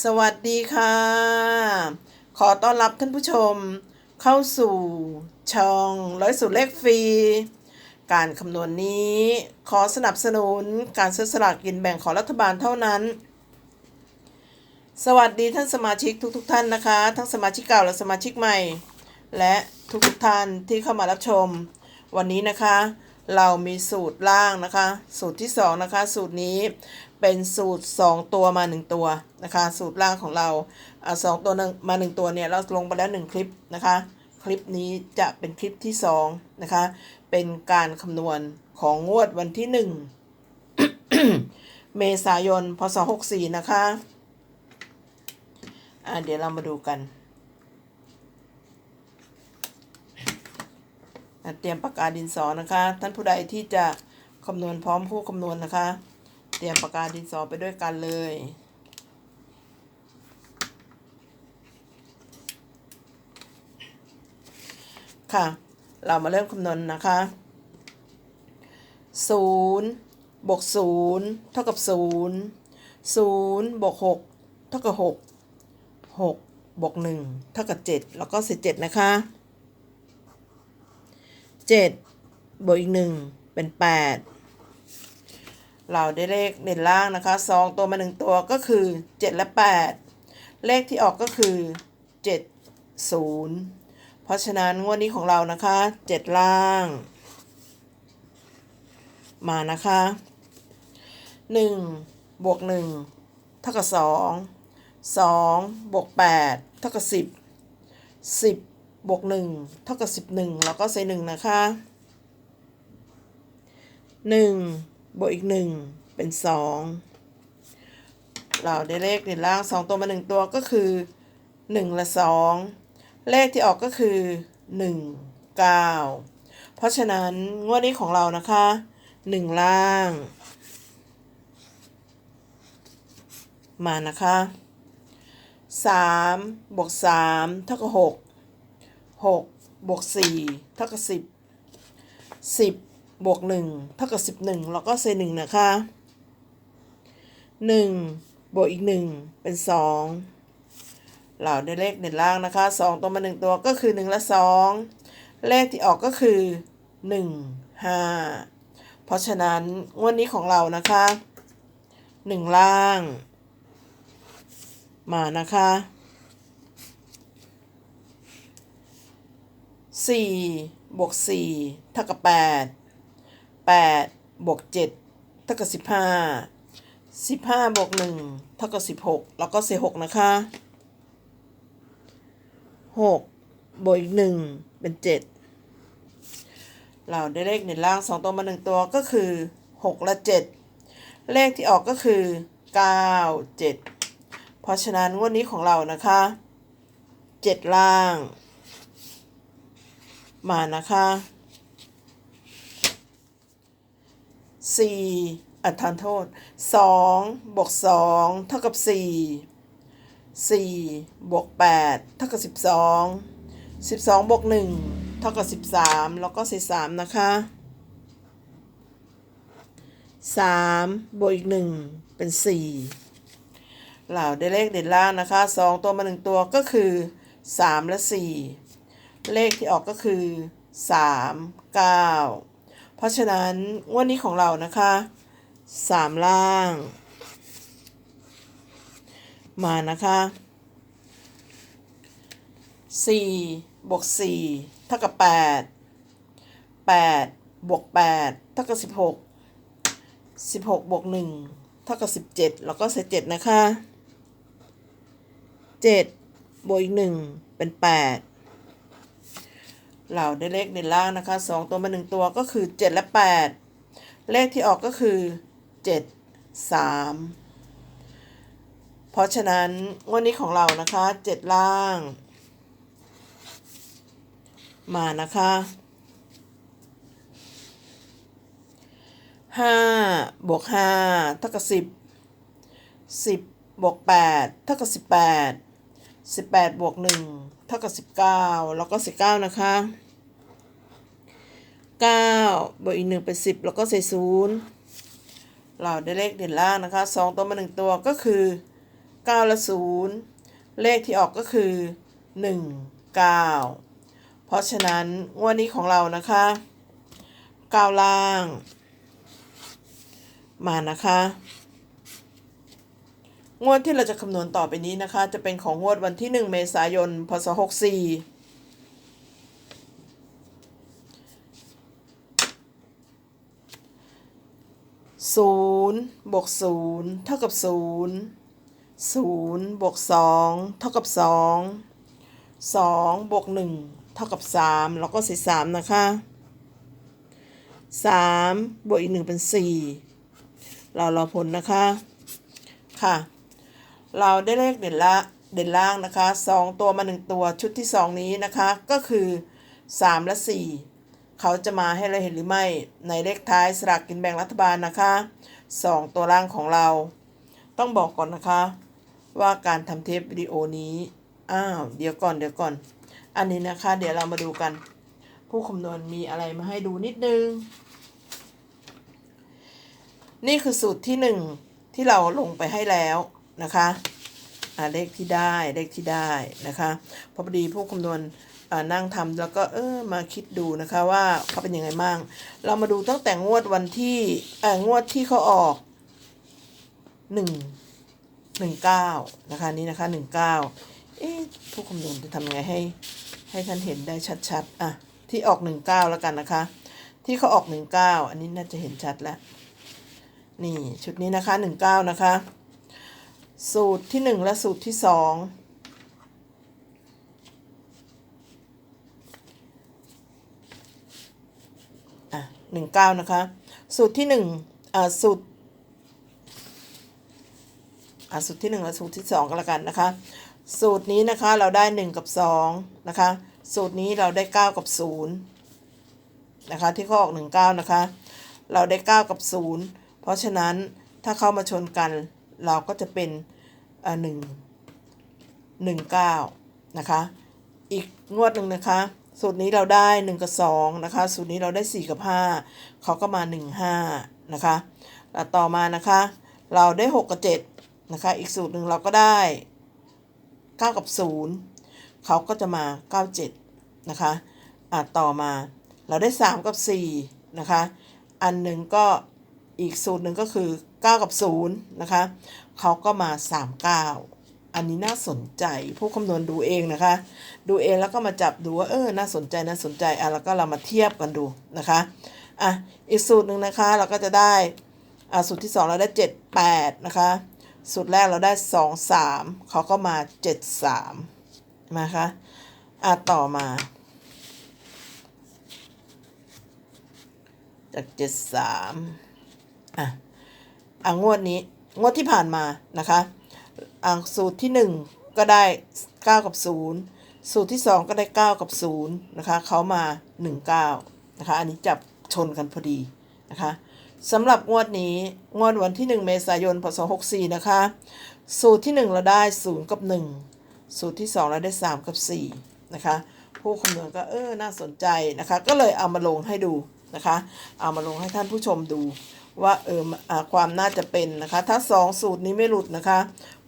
สวัสดีค่ะ ขอต้อนรับท่านผู้ชม เข้าสู่ช่องร้อยสูตรเลขฟรี การคำนวณนี้ ขอสนับสนุนการซื้อสลากกินแบ่งของรัฐบาลเท่านั้น สวัสดีท่านสมาชิกทุกๆทท่านนะคะ ทั้งสมาชิกเก่าและสมาชิกใหม่ และทุกๆท่านที่เข้ามารับชม วันนี้นะคะ เรามีสูตรล่างนะคะ สูตรที่สองนะคะ สูตรนี้เป็นสูตร 2 ตัวมา 1 ตัวนะคะ สูตรล่างของเราอ่าสองตัวหนึ่งมา 1 ตัวเนี่ยเราลงไปแล้ว 1 คลิปนะคะ คลิปนี้จะเป็นคลิปที่2นะคะ เป็นการคำนวณของงวดวันที่ 1 เมษายน พศ 64 นะคะอ่าเดี๋ยวเรามาดูกันอะ เตรียมปากกาดินสอนะคะ ท่านผู้ใดที่จะคำนวณพร้อมผู้คำนวณนะคะ เตรียมปากกาดินสอไปด้วยกันเลยค่ะ เรามาเริ่มคำนวณนะคะศูนย์บวกศูนย์เท่ากับศูนย์ศูนย์บวกหกเท่ากับหกหกบวกหนึ่งเท่ากับเจ็ดแล้วก็เศษเจ็ดนะคะ เจ็ดบวกอีกหนึ่งเป็นแปดเราได้เลขเด่นล่างนะคะสองตัวมาหนึ่งตัวก็คือ 7 และ 8 เลขที่ออกก็คือ 7 0 เพราะฉะนั้นงวดนี้ของเรานะคะ 7 ล่าง มานะคะ 1 บวก 1 เท่ากับ 2 2 บวก 8 เท่ากับ 10 10 บวก1เท่ากับ11แล้วก็ใส่1นะคะ1บวกอีกหนึ่งเป็นสองเราได้เลขในล่างสองตัวมาหนึ่งตัวก็คือหนึ่งและสองเลขที่ออกก็คือหนึ่งเก้าเพราะฉะนั้นงวดนี้ของเรานะคะหนึ่งล่าง มานะคะสามบวกสามเท่ากับหก หกบวกสี่เท่ากับสิบสิบบวกหนึ่งเท่ากับสิบหนึ่งแล้วก็เศษหนึ่งนะคะหนึ่งบวกอีกหนึ่งเป็นสองเราได้เลขเด่นล่างนะคะสองตัวมาหนึ่งตัวก็คือหนึ่งและสองเลขที่ออกก็คือหนึ่งห้าเพราะฉะนั้นงวดนี้ของเรานะคะหนึ่งล่าง มานะคะ สี่บวกสี่เท่ากับแปด8บวก7เท่ากับ15 15บวก1เท่ากับ16 แล้วก็เศษ6นะคะ 6 บวกอีก1เป็น 7 เราได้เลขในล่าง 2 ตัวมา 1 ตัวก็คือ 6 และ 7 เลขที่ออกก็คือ 9 7 เพราะฉะนั้นงวันนี้ของเรานะคะ 7 ล่าง มานะคะสี่อัตฐานโทษสองบวกสองเท่ากับสี่สี่บวกแปดเท่ากับสิบสองสิบสองบวกหนึ่งเท่ากับสิบสามแล้วก็เศษสามนะคะสามบวกอีกหนึ่งเป็นสี่เราได้เลขเด่นล่างนะคะสองตัวมาหนึ่งตัวก็คือสามและสี่ เลขที่ออกก็คือ 3 9 เพราะฉะนั้นงวดนี้ของเรานะคะ 3 ล่าง มานะคะ 4 บวก 4 เท่ากับ 8 8 บวก 8 เท่ากับ 16 16 บวก 1 เท่ากับ 17 แล้วก็เศษ7นะคะ 7 บวกอีก 1 เป็น 8 เราได้เลขเด่นล่างนะคะ 2 ตัวมา 1 ตัวก็คือ 7 และ 8 เลขที่ออกก็คือ 7 3 เพราะฉะนั้นวันนี้ของเรานะคะ 7 ล่าง มานะคะ 5 บวก 5 เท่ากับ 10 10 บวก 8 เท่ากับ 18 18 บวก 1 ท่ากับสิบเก้าแล้วก็สิบเก้านะคะเก้าบวกอีกหนึ่งเป็นสิบแล้วก็ใส่ศูนย์เราได้เลขเด่นล่างนะคะสองตัวมาหนึ่งตัวก็คือ 9 และ 0 เลขที่ออกก็คือ 1 9 เพราะฉะนั้นงวดนี้ของเรานะคะ 9 ล่าง มานะคะ งวดที่เราจะคำนวณต่อไปนี้นะคะ จะเป็นของงวดวันที่ 1 เมษายน พศ 64ศูนย์บวกศูนย์เท่ากับศูนย์ศูนย์บวกสองเท่ากับสองสองบวกหนึ่งเท่ากับสามแล้วก็ใส่สามนะคะสามบวกอีกหนึ่งเป็นสี่เรารอผลนะคะ ค่ะ เราได้เลขเด่นละเด่นล่างนะคะสองตัวมาหนึ่งตัวชุดที่สองนี้นะคะก็คือสามและสี่เขาจะมาให้เราเห็นหรือไม่ในเลขท้ายสลากกินแบ่งรัฐบาลนะคะสองตัวล่างของเรา ต้องบอกก่อนนะคะ ว่าการทำเทปวิดีโอนี้อ้าวเดี๋ยวก่อนเดี๋ยวก่อน อันนี้นะคะ เดี๋ยวเรามาดูกัน ผู้คำนวณมีอะไรมาให้ดูนิดนึง นี่คือสูตรที่หนึ่งที่เราลงไปให้แล้ว นะคะเลขที่ได้เลขที่ได้นะคะพอดีผู้คำนวณนั่งทำแล้วก็เออมาคิดดูนะคะว่าเขาเป็นยังไงบ้าง เรามาดูตั้งแต่งวดวันที่เอองวดที่เขาออกหนึ่งหนึ่งเก้านะคะนี่นะคะหนึ่งเก้าเอ๊ะผู้คำนวณจะทำยังไงให้ให้ท่านเห็นได้ชัดๆอะที่ออกหนึ่งเก้าแล้วกันนะคะ ที่เขาออกหนึ่งเก้าอันนี้น่าจะเห็นชัดแล้ว นี่ชุดนี้นะคะหนึ่งเก้านะคะ สูตรที่หนึ่งและสูตรที่สองอะหนึ่งเก้านะคะ สูตรที่หนึ่งอ่าสูตรอ่าสูตรที่หนึ่งและสูตรที่สองก็แล้วกันนะคะ สูตรนี้นะคะเราได้หนึ่งกับสองนะคะ สูตรนี้เราได้เก้ากับศูนย์นะคะที่ขาออกหนึ่งเก้านะคะ เราได้เก้ากับศูนย์เพราะฉะนั้นถ้าเข้ามาชนกันเราก็จะเป็น หนึ่งหนึ่งเก้านะคะ อีกงวดหนึ่งนะคะ สูตรนี้เราได้1กับ2นะคะ สูตรนี้เราได้4กับ5เขาก็มา1 5นะคะแล้วต่อมานะคะ เราได้6กับ7นะคะ อีกสูตรหนึ่งเราก็ได้9กับ0เขาก็จะมา9 7นะคะอะต่อมา เราได้3กับ4นะคะ อันหนึ่งก็อีกสูตรหนึ่งก็คือ 9 กับ 0 นะคะเขาก็มา 3 9 อันนี้น่าสนใจ ผู้คำนวณดูเองนะคะ ดูเองแล้วก็มาจับดูว่าเออ น่าสนใจ น่าสนใจ อะ แล้วก็เรามาเทียบกันดูนะคะ อะ อีกสูตรหนึ่งนะคะ เราก็จะได้ อะ สูตรที่ 2 เราได้ 7 8 นะคะ สูตรแรกเราได้ 2 3 เขาก็มา 7 3 นะคะ อะ ต่อมาจาก 7 3 อะ อะงวดนี้งวดที่ผ่านมานะคะอ่าสูตรที่ 1 ก็ได้ 9 กับ 0 สูตรที่ 2 ก็ได้ 9 กับ0นะคะเขามา 19นะคะอันนี้จับชนกันพอดีนะคะสำหรับงวดนี้งวดวันที่ 1 เมษายนพศ64นะคะสูตรที่ 1 เราได้ 0 กับ 1 สูตรที่ 2 เราได้ 3 กับ4นะคะผู้คำนวณก็เออน่าสนใจนะคะ ก็เลยเอามาลงให้ดูนะคะ เอามาลงให้ท่านผู้ชมดู ว่าเอออความน่าจะเป็นนะคะ ถ้า 2 สูตรนี้ไม่หลุดนะคะ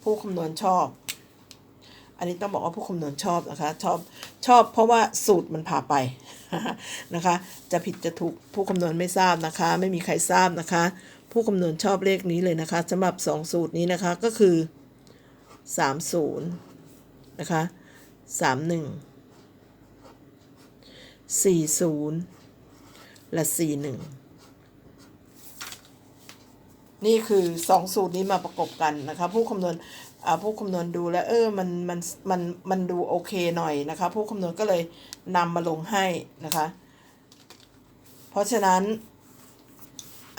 ผู้คำนวณชอบ อันนี้ต้องบอกว่าผู้คำนวณชอบนะคะ ชอบชอบเพราะว่าสูตรมันพาไปนะคะ จะผิดจะถูกผู้คำนวณไม่ทราบนะคะ ไม่มีใครทราบนะคะ ผู้คำนวณชอบเลขนี้เลยนะคะสำหรับ 2 สูตรนี้นะคะก็คือ 30 นะคะ 31 40 และ 41 นี่คือ 2 สูตรนี้มาประกบกันนะคะผู้คำนวณอ่าผู้คำนวณดูแล้วเออมันมันมันมันดูโอเคหน่อยนะคะผู้คำนวณก็เลยนำมาลงให้นะคะ เพราะฉะนั้น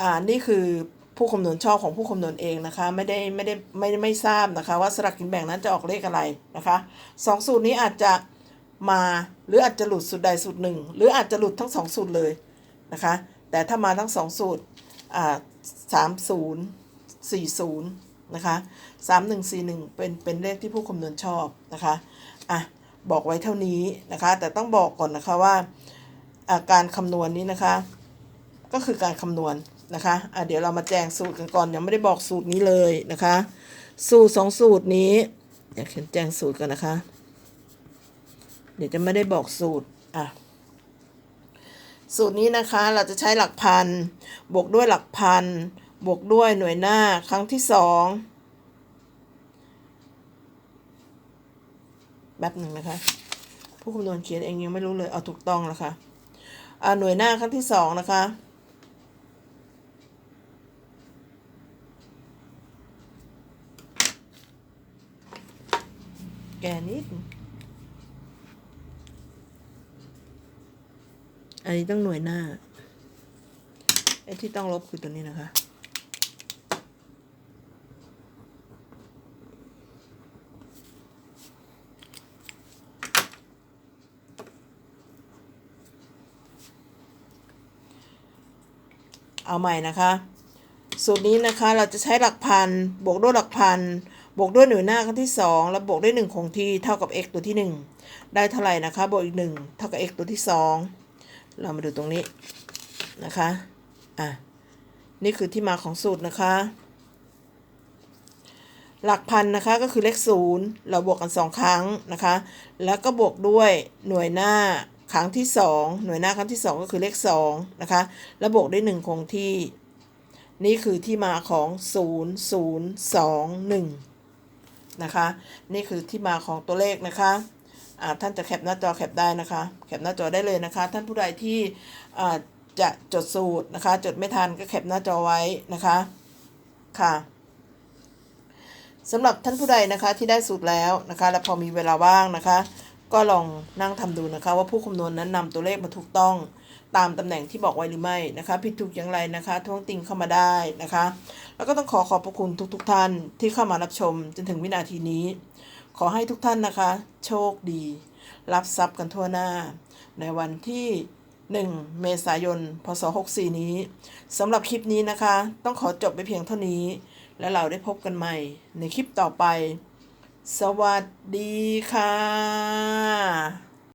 อ่านี่คือผู้คำนวณชอบของผู้คำนวณเองนะคะ ไม่ได้ไม่ได้ไม่ได้ไม่ทราบนะคะว่าสลากกินแบ่งนั้นจะออกเลขอะไรนะคะสองสูตรนี้อาจจะมาหรืออาจจะหลุดสูตรใดสูตรหนึ่งหรืออาจจะหลุดทั้งสองสูตรเลยนะคะ แต่ถ้ามาทั้งสองสูตรอ่า สามศูนย์สี่ศูนย์นะคะสามหนึ่งสี่หนึ่งเป็นเป็นเลขที่ผู้คำนวณชอบนะคะ อะ บอกไว้เท่านี้นะคะ แต่ต้องบอกก่อนนะคะว่าการคำนวณนี้นะคะ ก็คือการคำนวณนะคะอะเดี๋ยวเรามาแจงสูตรกันก่อนยังไม่ได้บอกสูตรนี้เลยนะคะ สูตรสองสูตรนี้อยากเขียนแจงสูตรกันนะคะ เดี๋ยวจะไม่ได้บอกสูตรอะ สูตรนี้นะคะเราจะใช้หลักพัน บวกด้วยหลักพัน บวกด้วยหน่วยหน้าครั้งที่สองแป๊บหนึ่งนะคะ ผู้คำนวณเขียนเองยังไม่รู้เลย เอาถูกต้องแล้วค่ะอาหน่วยหน้าครั้งที่สองนะคะ แกนิด อันนี้ต้องหน่วยหน้า ไอ้ที่ต้องลบคือตัวนี้นะคะ เอาใหม่นะคะ สูตรนี้นะคะเราจะใช้หลักพัน บวกด้วยหลักพัน บวกด้วยหน่วยหน้าครั้งที่ 2 แล้วบวกด้วย1คงที่เท่ากับ x ตัวที่ 1 ได้เท่าไหร่นะคะ บวกอีก 1 เท่ากับ x ตัวที่ 2 เรามาดูตรงนี้นะคะ อะ นี่คือที่มาของสูตรนะคะ หลักพันนะคะก็คือเลขศูนย์เราบวกกัน2ครั้งนะคะ แล้วก็บวกด้วยหน่วยหน้าครั้งที่2หน่วยหน้าครั้งที่2ก็คือเลข2นะคะ แล้วบวกด้วย1คงที่ นี่คือที่มาของ0 0 2 1นะคะ นี่คือที่มาของตัวเลขนะคะ ท่านจะแคปหน้าจอแคปได้นะคะ แคปหน้าจอได้เลยนะคะ ท่านผู้ใดที่จะจดสูตรนะคะ จดไม่ทันก็แคปหน้าจอไว้นะคะค่ะสำหรับท่านผู้ใดนะคะที่ได้สูตรแล้วนะคะ และพอมีเวลาว่างนะคะ ก็ลองนั่งทำดูนะคะ ว่าผู้คำนวณนั้นนำตัวเลขมาถูกต้องตามตำแหน่งที่บอกไว้หรือไม่นะคะผิดถูกอย่างไรนะคะท้วงติงเข้ามาได้นะคะ แล้วก็ต้องขอขอบพระคุณทุกๆทท่านที่เข้ามารับชมจนถึงวินาทีนี้ ขอให้ทุกท่านนะคะ โชคดี รับทรัพย์กันทั่วหน้า ในวันที่ 1 เมษายน พศ 64 นี้สำหรับคลิปนี้นะคะ ต้องขอจบไปเพียงเท่านี้ และเราได้พบกันใหม่ในคลิปต่อไป สวัสดีค่ะ